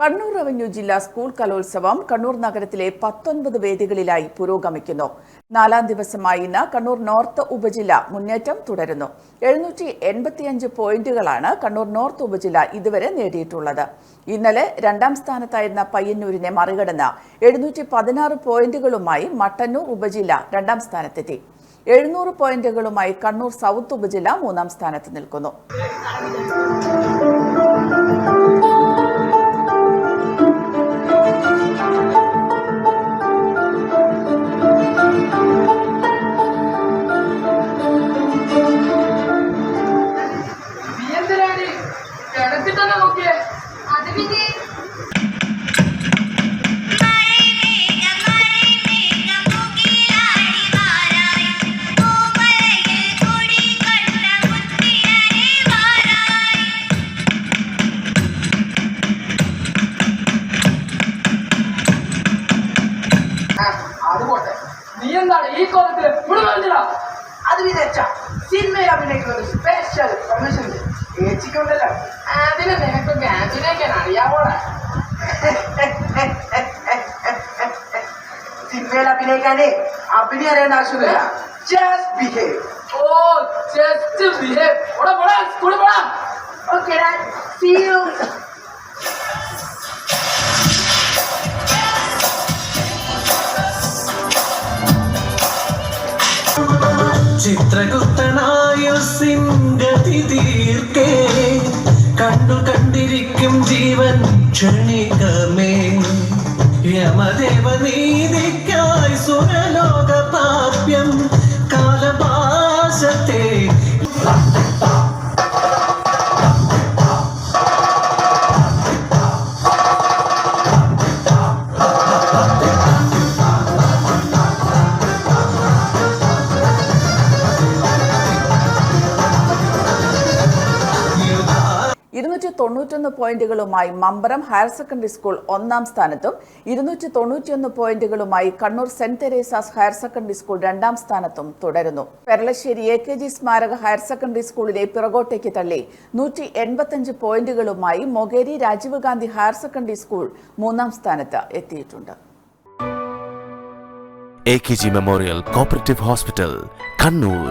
Kannur revenue ജില്ലാ school കലോത്സവം കണ്ണൂർ നഗരത്തിലെ പത്തൊൻപത് വേദികളിലായി പുരോഗമിക്കുന്നു. നാലാം ദിവസമായി ഇന്ന് കണ്ണൂർ നോർത്ത് ഉപജില്ല മുന്നേറ്റം തുടരുന്നു. എഴുന്നൂറ്റി എൺപത്തിയഞ്ച് പോയിന്റുകളാണ് കണ്ണൂർ നോർത്ത് ഉപജില്ല ഇതുവരെ നേടിയിട്ടുള്ളത്. ഇന്നലെ രണ്ടാം സ്ഥാനത്തായിരുന്ന പയ്യന്നൂരിനെ മറികടന്ന് എഴുന്നൂറ്റി പതിനാറ് പോയിന്റുകളുമായി മട്ടന്നൂർ ഉപജില്ല രണ്ടാം സ്ഥാനത്തെത്തി. എഴുന്നൂറ് പോയിന്റുകളുമായി കണ്ണൂർ സൗത്ത് ഉപജില്ല മൂന്നാം സ്ഥാനത്ത് നിൽക്കുന്നു. നീ എന്താണ്? ഈ കോലത്തിൽ ഇവിടെ വന്നില്ല അത് വിചാരിച്ച. സിനിമയിൽ അഭിനയിക്കുന്നത് സ്പെഷ്യൽ പെർമിഷൻ ഏച്ചിക്കുണ്ടല്ലോ. അതിന് നിനക്കൊക്കെ അഭിനയിക്കാൻ അറിയാവോടാ സിനിമയിൽ അഭിനയിക്കാനേ അഭിനയം അറിയേണ്ട ആവശ്യമില്ല just behave oh just behave സ്കൂളിൽ പോടാ. ഓക്കെ സീ യു ചിത്രകുത്തനായുസിംഗതി തീർക്കേ കണ്ടു കണ്ടിരിക്കും ജീവൻ ക്ഷണികമേ. യമദേവ നീതിക്കായി സുരലോക ഇരുന്നൂറ്റി തൊണ്ണൂറ്റൊന്ന് പോയിന്റുകളുമായി മമ്പറം ഹയർ സെക്കൻഡറി സ്കൂൾ ഒന്നാം സ്ഥാനത്തും ഇരുന്നൂറ്റി തൊണ്ണൂറ്റിയൊന്ന് പോയിന്റുകളുമായി Kannur saint Teresa's higher secondary school രണ്ടാം സ്ഥാനത്തും തുടരുന്നു. പെരളശ്ശേരി എ കെ ജി സ്മാരക ഹയർ സെക്കൻഡറി സ്കൂളിലെ പിറകോട്ടേക്ക് തള്ളി നൂറ്റി എൺപത്തഞ്ച് പോയിന്റുകളുമായി Mokeri Rajiv Gandhi higher secondary school മൂന്നാം സ്ഥാനത്ത് എത്തിയിട്ടുണ്ട്. A K G memorial cooperative hospital Kannur.